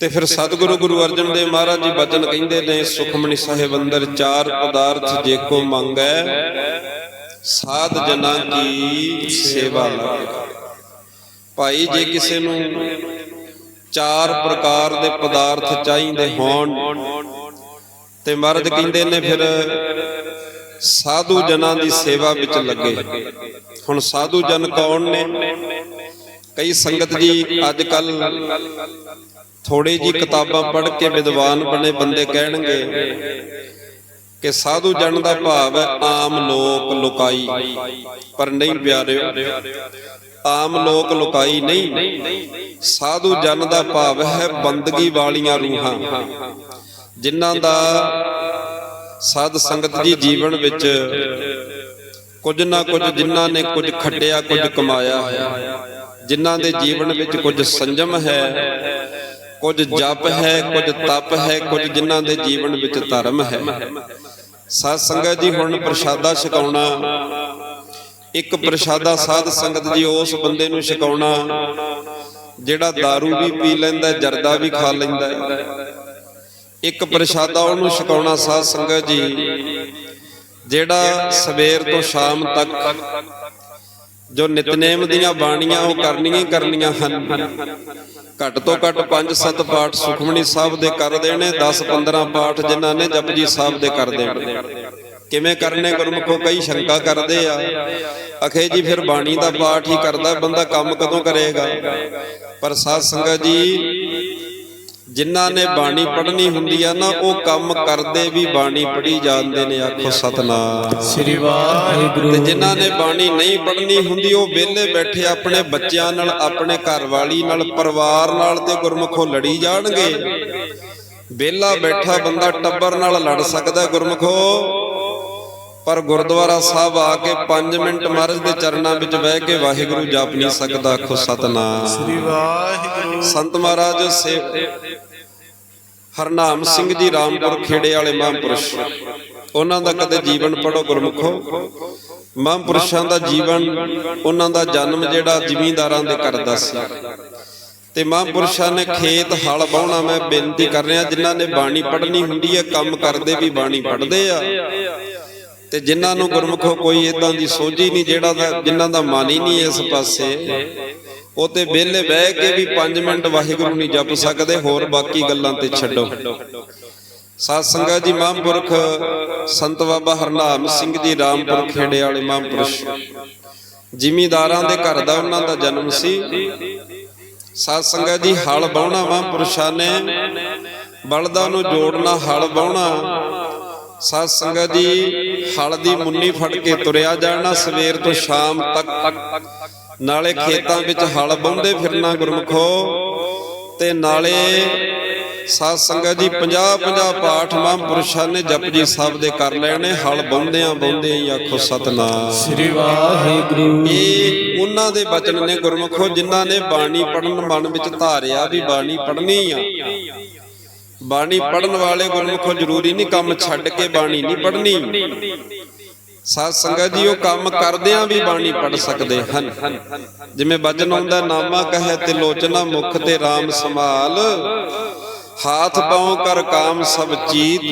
ਤੇ ਫਿਰ ਸਤਿਗੁਰੂ ਗੁਰੂ ਅਰਜਨ ਦੇਵ ਮਹਾਰਾਜ ਜੀ ਬਚਨ ਕਹਿੰਦੇ ਨੇ, ਸੁਖਮਨੀ ਸਾਹਿਬ ਅੰਦਰ ਚਾਰ ਪਦਾਰਥ ਜੇ ਕੋ ਮੰਗੈ, ਸਾਧ ਜਨਾਂ ਕੀ ਸੇਵਾ ਲਾਗੇ। ਭਾਈ, ਜੇ ਕਿਸੇ ਨੂੰ ਚਾਰ ਪ੍ਰਕਾਰ ਦੇ ਪਦਾਰਥ ਚਾਹੀਦੇ ਹੋਣ, ਤੇ ਮਹਾਰਾਜ ਕਹਿੰਦੇ ਨੇ ਫਿਰ ਸਾਧੂ ਜਨਾਂ ਦੀ ਸੇਵਾ ਵਿੱਚ ਲੱਗੇ। ਹੁਣ ਸਾਧੂ ਜਨ ਕੌਣ ਨੇ? ਕਈ ਸੰਗਤ ਜੀ, ਅੱਜ ਕੱਲ ਥੋੜੀ ਜੀ ਕਿਤਾਬਾਂ ਪੜ੍ਹ ਕੇ ਵਿਦਵਾਨ ਬਣੇ ਬੰਦੇ ਕਹਿਣਗੇ ਕਿ ਸਾਧੂ ਜਨ ਦਾ ਭਾਵ ਹੈ ਆਮ ਲੋਕ ਲੁਕਾਈ। ਪਰ ਨਹੀਂ ਪਿਆਰਿਓ ਆਮ ਲੋਕ ਲੁਕਾਈ ਨਹੀਂ। ਸਾਧੂ ਜਨ ਦਾ ਭਾਵ ਹੈ ਬੰਦਗੀ ਵਾਲੀਆਂ ਰੂਹਾਂ। ਜਿਨ੍ਹਾਂ ਦਾ ਸਾਧ ਸੰਗਤ ਜੀ ਜੀਵਨ ਵਿੱਚ ਕੁਝ ਨਾ ਕੁਝ ਜਿਨ੍ਹਾਂ ਨੇ ਕੁਝ ਖੱਟਿਆ ਕੁਝ ਕਮਾਇਆ। ਹੈ ਜਿਨ੍ਹਾਂ ਦੇ ਜੀਵਨ ਵਿੱਚ ਕੁਝ ਸੰਜਮ ਹੈ। ਕੁਝ ਜਪ ਹੈ ਕੁਝ ਤਪ ਹੈ ਕੁਝ ਜਿਨ੍ਹਾਂ ਦੇ ਜੀਵਨ ਵਿੱਚ ਧਰਮ ਹੈ। ਸਾਧ ਸੰਗਤ ਜੀ ਹੁਣ ਪ੍ਰਸ਼ਾਦਾ ਛਕਾਉਣਾ। ਇੱਕ ਪ੍ਰਸ਼ਾਦਾ ਸਾਧ ਸੰਗਤ ਜੀ ਉਸ ਬੰਦੇ ਨੂੰ ਛਕਾਉਣਾ। ਜਿਹੜਾ दारू ਵੀ ਪੀ ਲੈਂਦਾ ਜਰਦਾ ਵੀ ਖਾ ਲੈਂਦਾ। ਇੱਕ ਪ੍ਰਸ਼ਾਦਾ ਉਹਨੂੰ ਛਕਾਉਣਾ ਸਾਧ ਸੰਗਤ ਜੀ। ਜਿਹੜਾ ਸਵੇਰ ਤੋਂ ਸ਼ਾਮ ਤੱਕ ਜੋ ਨਿਤਨੇਮ ਦੀਆਂ ਬਾਣੀਆਂ ਉਹ ਕਰਨੀਆਂ ਹੀ ਕਰਨੀਆਂ ਹਨ। ਘੱਟ ਤੋਂ ਘੱਟ 5-7 ਪਾਠ ਸੁਖਮਣੀ ਸਾਹਿਬ ਦੇ ਕਰ ਦੇਣੇ 10-15 ਪਾਠ ਜਿਨ੍ਹਾਂ ਨੇ ਜਪਜੀ ਸਾਹਿਬ ਦੇ ਕਰ ਦੇਣੇ। ਕਿਵੇਂ ਕਰਨੇ ਗੁਰਮੁਖੋ, ਕਈ ਸ਼ੰਕਾ ਕਰਦੇ ਆ। ਅਖੇ ਜੀ ਫਿਰ ਬਾਣੀ ਦਾ ਪਾਠ ਹੀ ਕਰਦਾ, ਬੰਦਾ ਕੰਮ ਕਦੋਂ ਕਰੇਗਾ? ਪਰ ਸਾਧ ਸੰਗਤ ਜੀ ਜਿਨ੍ਹਾਂ ਨੇ ਬਾਣੀ ਪੜ੍ਹਨੀ ਹੁੰਦੀ ਆ ਨਾ ਉਹ ਕੰਮ ਕਰਦੇ ਵੀ ਬਾਣੀ ਪੜ੍ਹੀ ਜਾਂਦੇ ਨੇ ਆਖੋ ਸਤਨਾਮ। ਸ੍ਰੀ ਵਾਹਿਗੁਰੂ ਤੇ ਜਿਨ੍ਹਾਂ ਨੇ ਬਾਣੀ ਨਹੀਂ ਪੜ੍ਹਨੀ ਹੁੰਦੀ ਉਹ ਵਿਹਲੇ ਬੈਠੇ ਆਪਣੇ ਬੱਚਿਆਂ ਨਾਲ ਆਪਣੇ ਘਰ ਵਾਲੀ ਨਾਲ ਪਰਿਵਾਰ ਨਾਲ ਤੇ ਗੁਰਮੁਖੋ ਲੜੀ ਜਾਣਗੇ। ਵਿਹਲਾ ਬੈਠਾ ਬੰਦਾ ਟੱਬਰ ਨਾਲ ਲੜ ਸਕਦਾ ਗੁਰਮੁਖੋ ਪਰ ਗੁਰਦੁਆਰਾ ਸਾਹਿਬ ਆ ਕੇ 5 ਮਿੰਟ ਮਹਾਰਾਜ ਦੇ ਚਰਨਾਂ ਵਿੱਚ ਬਹਿ ਕੇ ਵਾਹਿਗੁਰੂ ਜਪ ਨਹੀਂ ਸਕਦਾ ਆਖੋ ਸਤਨਾਮ। ਸ੍ਰੀ ਵਾਹਿਗੁਰੂ। ਸੰਤ ਮਹਾਰਾਜ ਸੇ ਹਰਨਾਮ ਸਿੰਘ ਜੀ ਰਾਮਪੁਰ ਖੇੜੇ ਵਾਲੇ ਮਹਾਂਪੁਰਸ਼। ਉਹਨਾਂ ਦਾ ਕਦੇ ਜੀਵਨ ਪੜੋ ਗੁਰਮੁਖੋ। ਮਹਾਂਪੁਰਸ਼ਾਂ ਦਾ ਜੀਵਨ ਉਹਨਾਂ ਦਾ ਜਨਮ ਜਿਹੜਾ ਜ਼ਿਮੀਂਦਾਰਾਂ ਦੇ ਕਰਦਾ ਸੀ ਤੇ ਮਹਾਂਪੁਰਸ਼ਾਂ ਨੇ ਖੇਤ ਹਲ ਵਾਹੁਣਾ ਮੈਂ ਬੇਨਤੀ ਕਰ ਰਿਹਾ ਜਿਨ੍ਹਾਂ ਨੇ ਬਾਣੀ ਪੜ੍ਹਨੀ ਹੁੰਦੀ ਹੈ ਕੰਮ ਕਰਦੇ ਵੀ ਬਾਣੀ ਪੜ੍ਹਦੇ ਆ। ਤੇ ਜਿਨ੍ਹਾਂ ਨੂੰ ਗੁਰਮੁਖੋ ਕੋਈ ਇਦਾਂ ਦੀ ਸੋਝੀ ਨਹੀਂ ਜਿਹੜਾ ਜਿਨ੍ਹਾਂ ਦਾ ਮਨ ਹੀ ਨਹੀਂ ਇਸ ਪਾਸੇ। ਉਹ ਤੇ ਵਿਹਲੇ ਬਹਿ ਕੇ ਵੀ 5 ਮਿੰਟ ਵਾਹਿਗੁਰੂ ਨਹੀਂ ਜਪ ਸਕਦੇ, ਹੋਰ ਬਾਕੀ ਗੱਲਾਂ ਤੇ ਛੱਡੋ। ਸਾਧ ਸੰਗਤ ਜੀ, ਮਹਾਂਪੁਰਖ ਸੰਤ ਬਾਬਾ ਹਰਨਾਮ ਸਿੰਘ ਜੀ, ਰਾਮਪੁਰ ਖੇੜੇ ਵਾਲੇ ਮਹਾਂਪੁਰਸ਼। ਜ਼ਿਮੀਦਾਰਾਂ ਦੇ ਘਰ ਦਾ ਉਹਨਾਂ ਦਾ ਜਨਮ ਸੀ। ਸਾਧ ਸੰਗਤ ਜੀ, ਹਲ ਬਾਉਣਾ ਮਹਾਂਪੁਰਸ਼ਾਂ ਨੇ। ਬਲਦਾਂ ਨੂੰ ਜੋੜਨਾ, ਹਲ ਬਾਉਣਾ ਸਾਧ ਸੰਗਤ ਜੀ, ਹਲ ਦੀ ਮੁੰਨੀ ਫੜ ਕੇ ਤੁਰਿਆ ਜਾਣਾ ਸਵੇਰ ਤੋਂ ਸ਼ਾਮ ਤੱਕ। ਨਾਲੇ ਖੇਤਾਂ ਵਿੱਚ ਹਲ ਬਾਉਂਦੇ ਫਿਰਨਾ ਗੁਰਮਖੋ। ਤੇ ਨਾਲੇ ਸਾਧ ਸੰਗਤ ਜੀ 50 50 ਪਾਠ ਮਹਾਂਪੁਰਸ਼ਾਂ ਨੇ ਜਪਜੀ ਸਾਹਿਬ ਦੇ ਕਰ ਲੈਣੇ ਹਲ ਬਾਉਂਦਿਆਂ ਬਾਉਂਦਿਆਂ ਹੀ ਆਖੋ ਸਤਨਾਮ। ਸ੍ਰੀ ਵਾਹਿਗੁਰੂ। ਇਹ ਉਹਨਾਂ ਦੇ ਬਚਨ ਨੇ ਗੁਰਮਖੋ ਜਿਨ੍ਹਾਂ ਨੇ ਬਾਣੀ ਪੜਨ ਮਨ ਵਿੱਚ ਧਾਰਿਆ ਵੀ ਬਾਣੀ ਪੜਨੀ ਆ। ਬਾਣੀ ਪੜਨ ਵਾਲੇ ਗੁਰਮਖੋ ਜ਼ਰੂਰੀ ਨਹੀਂ ਕੰਮ ਛੱਡ ਕੇ ਬਾਣੀ ਨਹੀਂ ਪੜਨੀ ਸਾਧ ਸੰਗਤ ਜੀ, ਉਹ ਕੰਮ ਕਰਦਿਆਂ ਵੀ ਬਾਣੀ ਪੜ ਸਕਦੇ ਹਨ। ਜਿਵੇਂ ਬਚਨ ਆਉਂਦਾ, ਨਾਮਾ ਕਹੇ ਤੇ ਲੋਚਨਾ ਮੁਖ ਤੇ RAM ਸੰਭਾਲ। ਹਾਥ ਪਾਉ ਕਰ ਕਾਮ ਸਭ ਚੀਤ,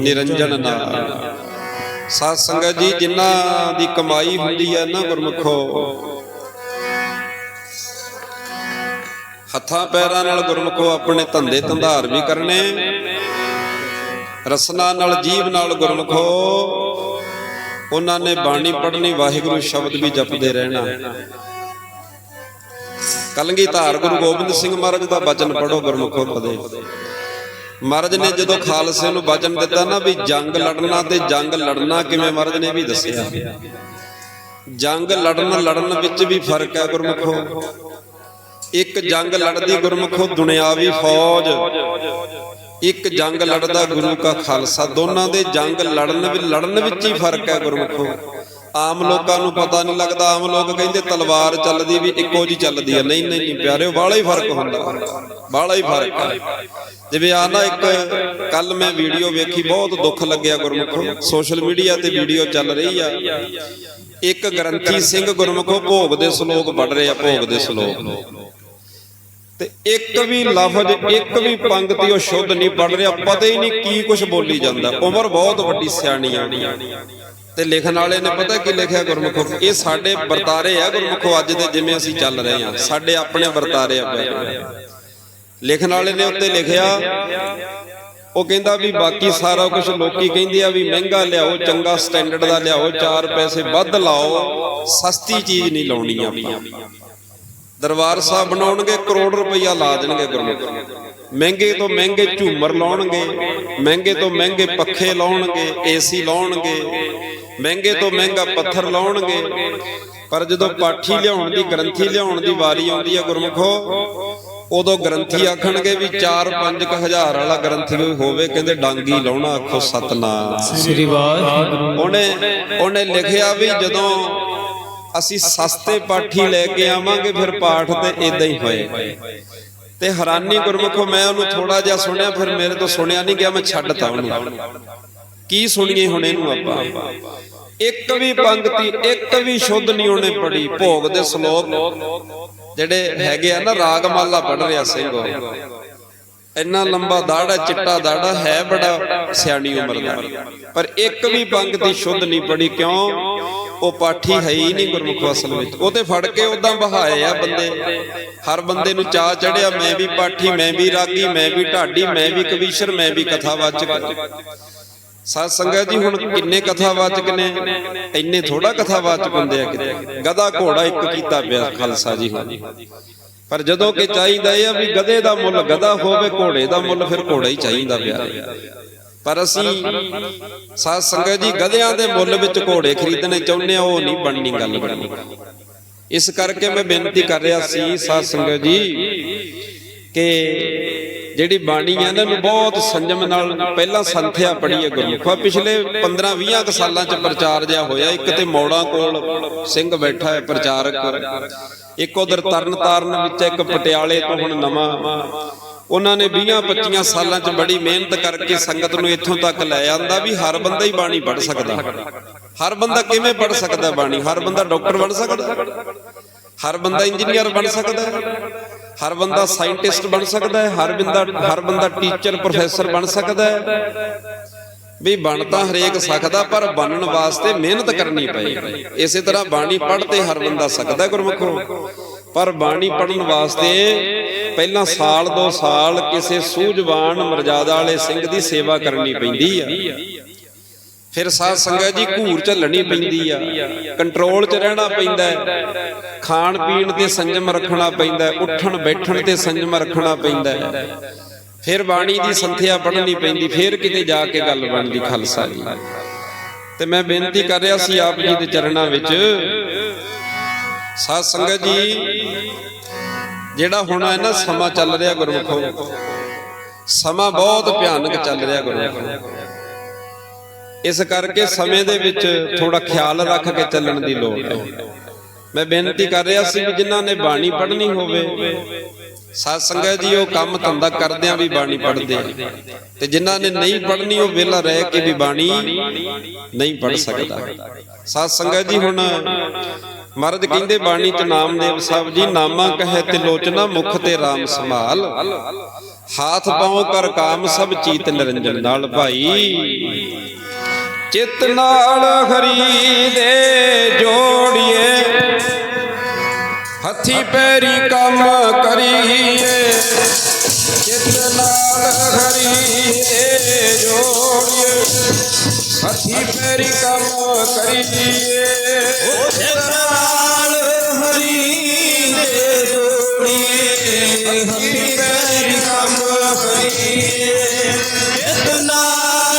ਨਿਰੰਜਨ ਨਾਲ। ਸਾਧ ਸੰਗਤ ਜੀ, ਜਿਨ੍ਹਾਂ ਦੀ ਕਮਾਈ ਹੁੰਦੀ ਹੈ ਨਾ ਗੁਰਮਖੋ, ਹੱਥਾਂ ਪੈਰਾਂ ਨਾਲ ਗੁਰਮਖੋ ਆਪਣੇ ਧੰਦੇ ਧੰਧਾਰ ਵੀ ਕਰਨੇ, ਰਸਨਾ ਨਾਲ, ਜੀਵ ਨਾਲ ਗੁਰਮਖੋ ਉਹਨਾਂ ਨੇ ਬਾਣੀ ਪੜ੍ਹਨੀ ਵਾਹਿਗੁਰੂ ਸ਼ਬਦ ਵੀ ਜਪਦੇ ਰਹਿਣਾ। ਕਲਗੀ ਧਾਰ ਗੁਰੂ ਗੋਬਿੰਦ ਸਿੰਘ ਮਹਾਰਾਜ ਦਾ ਬਚਨ ਪੜੋ ਗੁਰਮਖੋ ਪਦੇ। ਮਹਾਰਾਜ ਨੇ ਜਦੋਂ ਖਾਲਸੇ ਨੂੰ ਬਚਨ ਦਿੱਤਾ ਨਾ ਵੀ ਜੰਗ ਲੜਨਾ ਤੇ ਜੰਗ ਲੜਨਾ ਕਿਵੇਂ ਮਹਾਰਾਜ ਨੇ ਵੀ ਦੱਸਿਆ? ਜੰਗ ਲੜਨ ਲੜਨ ਵਿੱਚ ਵੀ ਫ਼ਰਕ ਹੈ ਗੁਰਮਖੋ। ਇੱਕ ਜੰਗ ਲੜਦੀ ਗੁਰਮਖੋ ਦੁਨਿਆਵੀ ਫੌਜ। ਇੱਕ ਜੰਗ ਲੜਦਾ ਗੁਰੂ ਕਾ ਖਾਲਸਾ। ਦੋਨਾਂ ਦੇ ਜੰਗ ਲੜਨ ਵੀ ਲੜਨ ਵਿੱਚ ਹੀ ਫ਼ਰਕ ਹੈ ਗੁਰਮਖੋ। ਆਮ ਲੋਕਾਂ ਨੂੰ ਪਤਾ ਨਹੀਂ ਲੱਗਦਾ। ਆਮ ਲੋਕ ਕਹਿੰਦੇ ਤਲਵਾਰ ਚੱਲਦੀ ਵੀ ਇੱਕੋ ਜੀ ਚੱਲਦੀ ਹੈ। ਨਹੀਂ ਨਹੀਂ ਨਹੀਂ ਪਿਆਰਿਓ ਬਾਹਲਾ ਹੀ ਫ਼ਰਕ ਹੁੰਦਾ। ਬਾਹਲਾ ਹੀ ਫ਼ਰਕ ਹੈ। ਜਿਵੇਂ ਆ ਨਾ ਇੱਕ ਕੱਲ ਮੈਂ ਵੀਡੀਓ ਵੇਖੀ, ਬਹੁਤ ਦੁੱਖ ਲੱਗਿਆ ਗੁਰਮਖੋ। ਸੋਸ਼ਲ ਮੀਡੀਆ ਤੇ ਵੀਡੀਓ ਚੱਲ ਰਹੀ ਆ। ਇੱਕ ਗ੍ਰੰਥੀ ਸਿੰਘ ਗੁਰਮਖੋ, ਭੋਗ ਦੇ ਸ਼ਲੋਕ ਪੜ ਰਿਹਾ, ਭੋਗ ਦੇ ਸ਼ਲੋਕ। ਤੇ ਇੱਕ ਵੀ ਲਫ਼ਜ਼ ਇੱਕ ਵੀ ਪੰਕਤੀ ਉਹ ਸ਼ੁੱਧ ਨਹੀਂ ਪੜ ਰਿਹਾ ਪਤਾ ਹੀ ਨਹੀਂ ਕੀ ਕੁਝ ਬੋਲੀ ਜਾਂਦਾ। ਉਮਰ ਬਹੁਤ ਵੱਡੀ ਸਿਆਣੀ ਆ। ਤੇ ਲਿਖਣ ਵਾਲੇ ਨੇ ਪਤਾ ਕੀ ਲਿਖਿਆ ਗੁਰਮੁਖੋ? ਇਹ ਸਾਡੇ ਵਰਤਾਰੇ ਆ ਗੁਰਮੁਖੋ ਅੱਜ ਦੇ ਜਿਵੇਂ ਅਸੀਂ ਚੱਲ ਰਹੇ ਆ। ਸਾਡੇ ਆਪਣੇ ਵਰਤਾਰੇ ਆ। ਲਿਖਣ ਵਾਲੇ ਨੇ ਉੱਤੇ ਲਿਖਿਆ ਉਹ ਕਹਿੰਦਾ ਵੀ ਬਾਕੀ ਸਾਰਾ ਕੁਝ ਲੋਕੀ ਕਹਿੰਦੇ ਆ ਵੀ ਮਹਿੰਗਾ ਲਿਆਓ ਚੰਗਾ ਸਟੈਂਡਰਡ ਦਾ ਲਿਆਓ 4 ਪੈਸੇ ਵੱਧ ਲਾਓ ਸਸਤੀ ਚੀਜ਼ ਨਹੀਂ ਲਾਉਣੀ ਆਪਾਂ। ਦਰਬਾਰ ਸਾਹਿਬ ਬਣਾਉਣਗੇ ਕਰੋੜ ਰੁਪਈਆ ਲਾ ਦੇਣਗੇ ਗੁਰਮੁਖ। ਮਹਿੰਗੇ ਤੋਂ ਮਹਿੰਗੇ ਝੂਮਰ ਲਾਉਣਗੇ ਮਹਿੰਗੇ ਤੋਂ ਮਹਿੰਗੇ ਪੱਖੇ ਲਾਉਣਗੇ ਏਸੀ ਲਾਉਣਗੇ ਮਹਿੰਗੇ ਤੋਂ ਮਹਿੰਗਾ ਪੱਥਰ ਲਾਉਣਗੇ। ਪਰ ਜਦੋਂ ਪਾਠੀ ਲਿਆਉਣ ਦੀ ਗ੍ਰੰਥੀ ਲਿਆਉਣ ਦੀ ਵਾਰੀ ਆਉਂਦੀ ਹੈ ਗੁਰਮੁਖੋ ਉਦੋਂ ਗ੍ਰੰਥੀ ਆਖਣਗੇ ਵੀ 4-5 ਹਜ਼ਾਰ ਵਾਲਾ ਗ੍ਰੰਥੀ ਕੋਈ ਹੋਵੇ ਕਹਿੰਦੇ ਡਾਂਗੀ ਲਾਉਣਾ ਆਖੋ ਸਤਨਾਮ। ਸ੍ਰੀ ਵਾਹਿਗੁਰੂ। ਉਹਨੇ ਉਹਨੇ ਲਿਖਿਆ ਵੀ ਜਦੋਂ ਅਸੀਂ ਸਸਤੇ ਪਾਠੀ ਲੈ ਕੇ ਆਵਾਂਗੇ, ਫਿਰ ਪਾਠ ਤੇ ਇਦਾਂ ਹੀ ਹੋਏ। ਤੇ ਹੈਰਾਨੀ ਗੁਰਮੁਖੋ, ਮੈਂ ਉਹਨੂੰ ਥੋੜਾ ਜਿਹਾ ਸੁਣਿਆ, ਫਿਰ ਮੇਰੇ ਤੋਂ ਸੁਣਿਆ ਨਹੀਂ ਗਿਆ, ਮੈਂ ਛੱਡਤਾ ਉਹਨੂੰ। ਕੀ ਸੁਣੀਏ ਹੁਣ ਇਹਨੂੰ ਆਪਾਂ? ਇੱਕ ਵੀ ਪੰਕਤੀ, ਇੱਕ ਵੀ ਸ਼ੁੱਧ ਨਹੀਂ ਉਹਨੇ ਪੜੀ ਭੋਗ ਦੇ ਸ਼ਲੋਕ। ਜਿਹੜੇ ਹੈਗੇ ਆ ਨਾ, ਰਾਗਮਾਲਾ ਪੜ ਰਿਹਾ ਸਿੰਘ ਉਹ। ਇੰਨਾ ਲੰਬਾ ਦਾੜਾ ਚਿੱਟਾ ਦਾੜਾ ਹੈ ਬੜਾ ਸਿਆਣੀ ਉਮਰ ਦਾ ਪਰ ਇੱਕ ਵੀ ਪੰਕਤੀ ਸ਼ੁੱਧ ਨਹੀਂ ਪੜੀ ਕਿਉਂ ਉਹ ਪਾਠੀ ਹੈ ਹੀ ਨਹੀਂ ਗੁਰਮੁਖ ਅਸਲ ਵਿੱਚ ਉਹ ਤੇ ਫੜ ਕੇ ਉਦਾਂ ਬਹਾਏ ਆ ਬੰਦੇ ਹਰ ਬੰਦੇ ਨੂੰ ਚਾਹ ਚੜਿਆ ਮੈਂ ਵੀ ਪਾਠੀ ਮੈਂ ਵੀ ਰਾਗੀ ਮੈਂ ਵੀ ਢਾਡੀ ਮੈਂ ਵੀ ਕਵੀਸ਼ਰ ਮੈਂ ਵੀ ਕਥਾਵਾਚਕ ਸਾਧ ਸੰਗਤ ਜੀ ਹੁਣ ਕਿੰਨੇ ਕਥਾਵਾਚਕ ਨੇ ਇੰਨੇ ਥੋੜਾ ਕਥਾਵਾਚਕ ਹੁੰਦੇ ਆ ਕਿਤੇ ਗਦਾ ਘੋੜਾ ਇੱਕ ਕੀਤਾ ਪਿਆ ਖਾਲਸਾ ਜੀ ਹੁਣ ਪਰ ਜਦੋਂ ਕਿ ਚਾਹੀਦਾ ਇਹ ਆ ਵੀ ਗਧੇ ਦਾ ਮੁੱਲ ਗਧਾ ਹੋਵੇ, ਘੋੜੇ ਦਾ ਮੁੱਲ ਫਿਰ ਘੋੜਾ ਹੀ ਚਾਹੀਦਾ ਪਿਆ ਪਰ ਅਸੀਂ ਸਾਧ ਸੰਗਤ ਜੀ ਗਧਿਆਂ ਦੇ ਮੁੱਲ ਵਿੱਚ ਘੋੜੇ ਖਰੀਦਣੇ ਚਾਹੁੰਦੇ ਆ ਉਹ ਨਹੀਂ ਬਣਨੀ ਗੱਲ ਬਣਨੀ। ਇਸ ਕਰਕੇ ਮੈਂ ਬੇਨਤੀ ਕਰ ਰਿਹਾ ਸੀ ਸਾਧ ਸੰਗਤ ਜੀ ਕਿ ਜਿਹੜੀ ਬਾਣੀ ਹੈ ਇਹਨਾਂ ਨੂੰ ਬਹੁਤ ਸੰਜਮ ਨਾਲ ਪਹਿਲਾਂ ਸੰਥਿਆ ਪੜੀ ਹੈ ਗੁਰਮੁਖਾ। ਪਿਛਲੇ 15 20 ਕੁ ਸਾਲਾਂ ਚ ਪ੍ਰਚਾਰ ਜਿਆ ਹੋਇਆ, ਇੱਕ ਤੇ ਮੌੜਾਂ ਕੋਲ ਸਿੰਘ ਬੈਠਾ ਹੈ ਪ੍ਰਚਾਰਕ। ਇੱਕ ਉਧਰ ਤਰਨ ਤਾਰਨ ਵਿੱਚ ਇੱਕ ਪਟਿਆਲੇ ਤੋਂ ਹੁਣ ਨਵਾਂ। ਉਹਨਾਂ ਨੇ 20 25 ਸਾਲਾਂ ਚ ਬੜੀ ਮਿਹਨਤ ਕਰਕੇ ਸੰਗਤ ਨੂੰ ਇੱਥੋਂ ਤੱਕ ਲੈ ਆਂਦਾ ਵੀ ਹਰ ਬੰਦਾ ਹੀ ਬਾਣੀ ਪੜ ਸਕਦਾ। ਹਰ ਬੰਦਾ ਕਿਵੇਂ ਪੜ ਸਕਦਾ ਬਾਣੀ? ਹਰ ਬੰਦਾ ਡਾਕਟਰ ਬਣ ਸਕਦਾ। ਹਰ ਬੰਦਾ ਇੰਜੀਨੀਅਰ ਬਣ ਸਕਦਾ। ਹਰ ਬੰਦਾ ਸਾਇੰਟਿਸਟ ਬਣ ਸਕਦਾ। ਹੈ ਹਰ ਬੰਦਾ ਹਰ ਬੰਦਾ ਟੀਚਰ, ਪ੍ਰੋਫੈਸਰ ਬਣ ਸਕਦਾ। ਹੈ ਵੀ ਬਣ ਤਾਂ ਹਰੇਕ ਸਕਦਾ, ਪਰ ਬਣਨ ਵਾਸਤੇ ਮਿਹਨਤ ਕਰਨੀ ਪਏਗੀ ਇਸੇ ਤਰ੍ਹਾਂ ਬਾਣੀ ਪੜ੍ਹਦੇ ਹਰ ਬੰਦਾ ਸਕਦਾ ਗੁਰਮੁਖੋ। ਪਰ ਬਾਣੀ ਪੜਨ ਵਾਸਤੇ ਪਹਿਲਾਂ ਸਾਲ ਦੋ ਸਾਲ ਕਿਸੇ ਸੂਝਵਾਨ ਮਰਜ਼ਾਦਾ ਵਾਲੇ ਸਿੰਘ ਦੀ ਸੇਵਾ ਕਰਨੀ ਪੈਂਦੀ ਆ। ਫਿਰ ਸਾਧ ਸੰਗਤ ਜੀ ਘੂਰ ਝੱਲਣੀ ਪੈਂਦੀ ਆ। ਕੰਟਰੋਲ 'ਚ ਰਹਿਣਾ ਪੈਂਦਾ ਖਾਣ ਪੀਣ ਤੇ ਸੰਜਮ ਰੱਖਣਾ ਪੈਂਦਾ ਉੱਠਣ ਬੈਠਣ ਤੇ ਸੰਜਮ ਰੱਖਣਾ ਪੈਂਦਾ ਫਿਰ ਬਾਣੀ ਦੀ ਸੰਥਿਆ ਪੜ੍ਹਨੀ ਪੈਂਦੀ, ਫਿਰ ਕਿਤੇ ਜਾ ਕੇ ਗੱਲ ਬਣਦੀ ਖਾਲਸਾ ਜੀ। ਤੇ ਮੈਂ ਬੇਨਤੀ ਕਰ ਰਿਹਾ ਸੀ ਆਪ ਜੀ ਦੇ ਚਰਨਾਂ ਵਿੱਚ। ਸਾਧ ਸੰਗਤ ਜੀ, ਜਿਹੜਾ ਹੁਣ ਹੈ ਨਾ ਸਮਾਂ ਚੱਲ ਰਿਹਾ ਗੁਰਮੁਖੋ, ਸਮਾਂ ਬਹੁਤ ਭਿਆਨਕ ਚੱਲ ਰਿਹਾ ਗੁਰਮੁਖੋ। ਇਸ ਕਰਕੇ ਸਮੇਂ ਦੇ ਵਿੱਚ ਥੋੜਾ ਖਿਆਲ ਰੱਖ ਕੇ ਚੱਲਣ ਦੀ ਲੋੜ ਹੈ। ਮੈਂ ਬੇਨਤੀ ਕਰ ਰਿਹਾ ਸੀ ਵੀ ਜਿਨ੍ਹਾਂ ਨੇ ਬਾਣੀ ਪੜ੍ਹਨੀ ਹੋਵੇ ਸਾਧ ਸੰਗਤ ਜੀ, ਉਹ ਕੰਮ ਧੰਦਾ ਕਰਦਿਆਂ ਵੀ ਬਾਣੀ ਪੜ੍ਹਦੇ ਆ। ਤੇ ਜਿਨ੍ਹਾਂ ਨੇ ਨਹੀਂ ਪੜ੍ਹਨੀ, ਉਹ ਵਿਹਲਾ ਰਹਿ ਕੇ ਵੀ ਬਾਣੀ ਨਹੀਂ ਪੜ੍ਹ ਸਕਦਾ। ਸਾਧ ਸੰਗਤ ਜੀ, ਹੁਣ ਮਰਦ ਕਹਿੰਦੇ ਬਾਣੀ ਚ ਨਾਮਦੇਵ ਸਾਹਿਬ ਜੀ, ਨਾਮਾ ਕਹੇ ਤੇ ਲੋਚਨਾ ਮੁਖ ਤੇ RAM ਸੰਭਾਲ। ਹਾਥ ਪਾਉ ਕਰ ਕਾਮ ਸਭ ਚੀਤ ਨਿਰੰਜਨ ਨਾਲ ਭਾਈ। ਚਿੱਤ ਨਾਲ ਹਰੀ ਦੇ ਜੋੜੀਏ ਹੱਥੀ ਪੈਰੀ ਕੰਮ ਕਰੀਏ। ਚਿੱਤ ਨਾਲ ਹਰੀ ਦੇ ਜੋੜੀਏ। ਹੱਥੀ ਪੈਰੀ ਕੰਮ ਕਰੀਏ। ਚਿਤ ਨਾਲ ਹਰੀ ਦੇ ਜੋੜੀਏ। ਹਰੀ ਪੈਰੀ ਕੰਮ ਕਰੀਏ। ਚਿਤ ਨਾਲ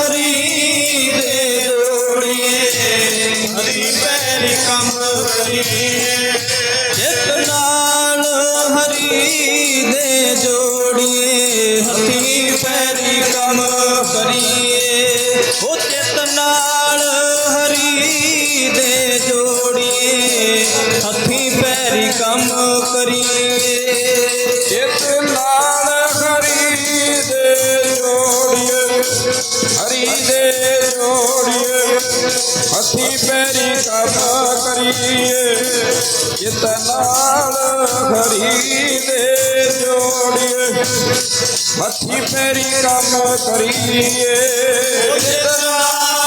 ਹਰੀ ਦੇ ਜੋੜੀਏ। ਹਰੀ ਪੈਰੀ ਕੰਮ ਕਰੀਏ। ਪੈਰੀ ਕੰਮ ਕਰੀਏ। ਚਿਤ ਨਾਲ ਹਰੀ ਦੇ ਜੋੜੀਏ। ਹਰੀ ਦੇ ਜੋੜੀਏ। ਹੱਥੀ ਪੈਰੀ ਕੰਮ ਕਰੀਏ। ਚਿਤ ਨਾਲ ਹਰੀ ਦੇ ਜੋੜੀਏ। ਹੱਥੀ ਪੈਰੀ ਕੰਮ ਕਰੀਏ। ਚਿਤ ਨਾਲ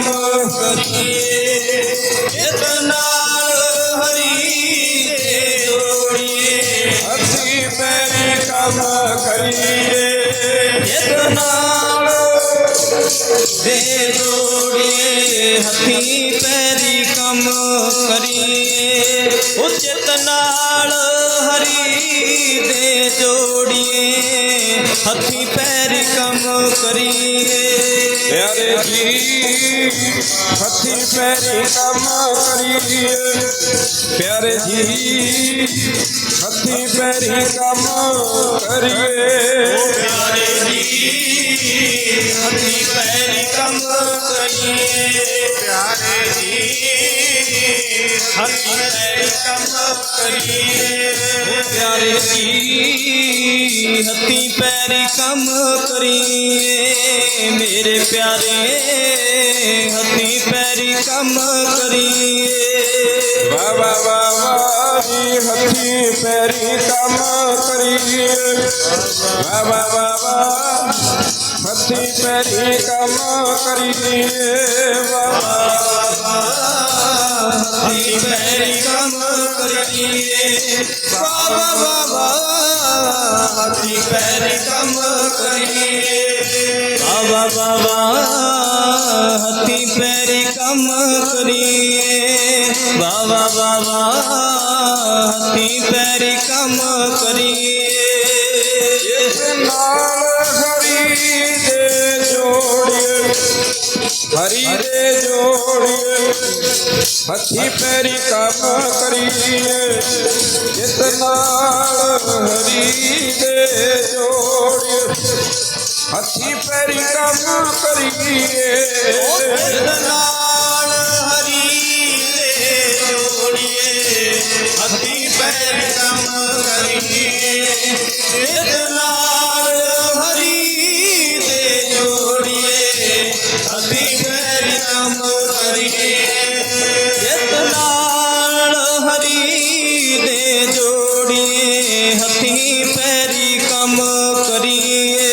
ਕੰਮ ਕਰੀਏ ਚਿਤ ਨਾਲ ਹਰੀ ਦੇ ਜੋੜੀਏ ਹੱਥੀ ਪੈਰੀ ਕੰਮ ਕਰੀਏ ਚਿਤ ਨਾਲ ਦੇ ਜੋੜੀਏ ਹੱਥੀ ਪੈਰੀ ਕੰਮ ਕਰੀਏ ਉਚਿਤ ਨਾਲ ਹਰੀ ਹੱਥੀ ਪੈਰੀ ਕੰਮ ਕਰੀਏ। ਪਿਆਰੇ ਜੀ ਹੱਥੀ ਪੈਰੀ ਕੰਮ ਕਰੀਏ। ਪਿਆਰੇ ਜੀ ਹੱਥੀ ਪੈਰੀ ਕੰਮ ਕਰੀਏ। ਪਿਆਰੇ ਜੀ ਹੱਥੀ ਪੈਰੀ ਕੰਮ ਕਰੀਏ। ਪਿਆਰੇ ਜੀ ਹੱਥੀ ਪੈਰੀ ਕੰਮ ਕਰੀਏ। ਪਿਆਰੇ ਜੀ, ਹੱਥੀ ਪੈਰੀ ਕੰਮ ਕਰੀਏ, ਮੇਰੇ ਪਿਆਰੇ, ਹੱਥੀ ਪੈਰੀ ਕੰਮ ਕਰੀਏ। ਵਾ ਵਾ ਵਾ ਵਾ ਜੀ, ਹੱਥੀ ਪੈਰੀ ਕੰਮ ਕਰੀਏ। ਵਾ ਵਾ ਵਾ ਵਾ ਹੱਥੀ ਪੈਰੀ ਕੰਮ ਕਰੀਏ। ਵਾ ਹੱਥੀ ਕਰੀਏ। ਬਾਬਾ ਬਾਬਾ, ਹੱਥੀ ਪੈਰੀ ਕੰਮ ਕਰੀਏ। ਬਾਬਾ ਬਾਬਾ, ਹੱਥੀ ਪੈਰੀ ਕੰਮ ਕਰੀਏ। ਬਾਬਾ ਬਾਬਾ, ਹੱਥੀ ਪੈਰੀ ਕੰਮ ਕਰੀਏ। ਹਰੀ ਦੇ ਜੋੜੀਏ, ਹੱਥੀ ਪੈਰੀ ਕੰਮ ਕਰੀਏ ਜਿਤ ਨਾਲ ਹਰੀ ਦੇ ਜੋੜੀਏ, ਹੱਥੀ ਪੈਰੀ ਕੰਮ ਕਰੀਏ। ਇਹਦੇ ਨਾਲ ਹਰੀ ਦੇ ਜੋੜੀਏ, ਹੱਥੀ ਪੈਰ ਕੰਮ ਕਰੀਏ ਇਹਦੇ ਨਾਲ ਹਰੀ ਦੇ ਜੋੜੀਏ, ਹੱਥੀ ਪੈਰ ਕੰਮ ਕਰੀਏ ਨਾਲ ਹਰੀ ਦੇ ਜੋੜੀਏ ਹੱਥੀ ਪੈਰੀ ਕੰਮ ਕਰੀਏ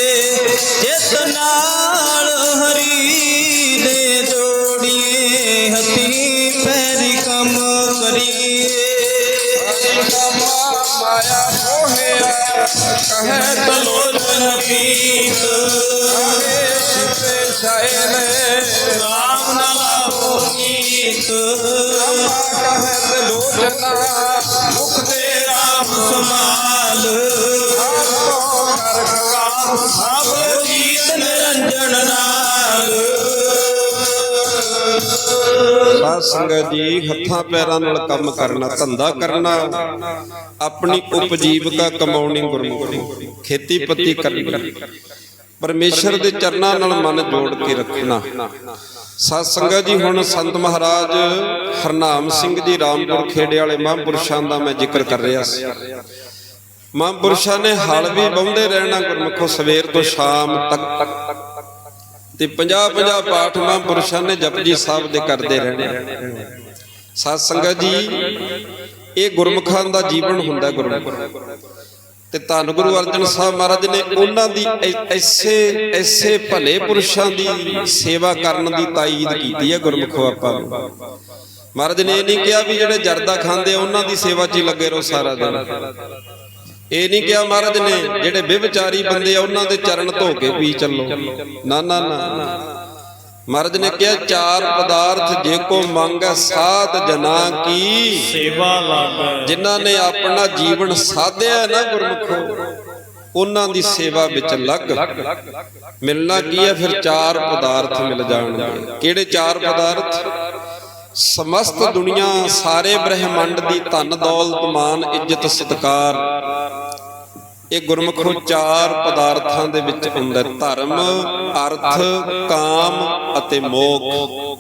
ਜਿਸ ਨਾਲ ਹਰੀ ਦੇ ਜੋੜੀਏ ਹੱਥੀ ਪੈਰੀ ਕੰਮ ਕਰੀਏ ਮਾਇਆ ਮੋਹਿਆ ਕਹੇ ਤਲੋ ਲੋਚਨ ਪੀਤ ਕਹੇ ਸਿਪੇ ਸਾਇਲੇ ਰਾਮ ਨਾਮੋ ਗੀਤ। ਕਹੇ ਮੁਖ ਤੇ ਰਾਮ ਆਪੋ ਕਰ ਸਾਧ ਸੰਗਤ ਜੀ, ਹੱਥਾਂ ਪੈਰਾਂ ਨਾਲ ਕੰਮ ਕਰਨਾ, ਧੰਦਾ ਕਰਨਾ, ਆਪਣੀ ਉਪਜੀਵਕਾ ਕਮਾਉਣੀ ਗੁਰਮੁਖੀ, ਖੇਤੀਪਤੀ ਕਰਨੀ। ਪਰਮੇਸ਼ਰ ਦੇ ਚਰਨਾਂ ਨਾਲ ਮਨ ਜੋੜ ਕੇ ਰੱਖਣਾ। ਸਾਧ ਸੰਗਤ ਜੀ, ਹੁਣ ਸੰਤ ਮਹਾਰਾਜ ਹਰਨਾਮ ਸਿੰਘ ਜੀ, ਰਾਮਪੁਰ ਖੇੜੇ ਵਾਲੇ ਮਹਾਂਪੁਰਸ਼ਾਂ ਦਾ ਮੈਂ ਜ਼ਿਕਰ ਕਰ ਰਿਹਾ ਸੀ। ਮਹਾਂਪੁਰਸ਼ਾਂ ਨੇ ਹਲ ਵੀ ਬਾਉਂਦੇ ਰਹਿਣਾ ਗੁਰਮੁਖੋ, ਸਵੇਰ ਤੋਂ ਸ਼ਾਮ ਤੱਕ। ਤੇ 50 50 ਪਾਠ ਮਹਾਂਪੁਰਸ਼ਾਂ ਨੇ ਜਪਜੀ ਸਾਹਿਬ ਦੇ ਕਰਦੇ ਰਹਿਣੇ ਸਾਧ ਸੰਗਤ ਜੀ, ਇਹ ਗੁਰਮੁਖਾਂ ਦਾ ਜੀਵਨ ਹੁੰਦਾ ਗੁਰਮੁਖ। ਤੇ ਧੰਨ ਗੁਰੂ ਅਰਜਨ ਸਾਹਿਬ ਮਹਾਰਾਜ ਨੇ ਉਹਨਾਂ ਦੀ ਐ- ਐਸੇ ਐਸੇ ਭਲੇ ਪੁਰਸ਼ਾਂ ਦੀ ਸੇਵਾ ਕਰਨ ਦੀ ਤਾਈਦ ਕੀਤੀ ਹੈ ਗੁਰਮੁਖੋ ਆਪਾਂ ਨੂੰ। ਮਹਾਰਾਜ ਨੇ ਇਹ ਨਹੀਂ ਕਿਹਾ ਵੀ ਜਿਹੜੇ ਜਰਦਾ ਖਾਂਦੇ ਉਹਨਾਂ ਦੀ ਸੇਵਾ 'ਚ ਹੀ ਲੱਗੇ ਰਹੋ ਸਾਰਾ ਦਿਨ। ਇਹ ਨਹੀਂ ਕਿਹਾ ਮਹਾਰਾਜ ਨੇ ਜਿਹੜੇ ਵਿਵਚਾਰੀ ਬੰਦੇ ਆ ਉਹਨਾਂ ਦੇ ਚਰਨ ਧੋ ਕੇ ਪੀ ਚੱਲੋ। ਨਾ ਨਾ ਨਾ। ਮਹਾਰਾਜ ਨੇ ਕਿਹਾ ਚਾਰ ਪਦਾਰਥ ਜੇ ਕੋ ਮੰਗੈ ਸਾਧ ਜਨਾ ਕੀ। ਸੇਵਾ ਲਾਗੈ। ਜਿਨ੍ਹਾਂ ਨੇ ਆਪਣਾ ਜੀਵਨ ਸਾਧਿਆ ਨਾ ਗੁਰਮੁਖੋ ਉਹਨਾਂ ਦੀ ਸੇਵਾ ਵਿੱਚ ਲੱਗ। ਮਿਲਣਾ ਕੀ ਹੈ ਫਿਰ ਚਾਰ ਪਦਾਰਥ ਮਿਲ ਜਾਣਗੇ। ਕਿਹੜੇ ਚਾਰ ਪਦਾਰਥ? ਸਮਸਤ ਦੁਨੀਆ ਸਾਰੇ ਬ੍ਰਹਿਮੰਡ ਦੀ ਧਨ ਦੌਲਤ ਮਾਨ ਇੱਜ਼ਤ ਸਤਕਾਰ। ਇਹ ਗੁਰਮੁਖੋ ਚਾਰ ਪਦਾਰਥਾਂ ਦੇ ਵਿੱਚ ਅੰਦਰ ਧਰਮ ਅਰਥ ਕਾਮ ਅਤੇ ਮੋਖ।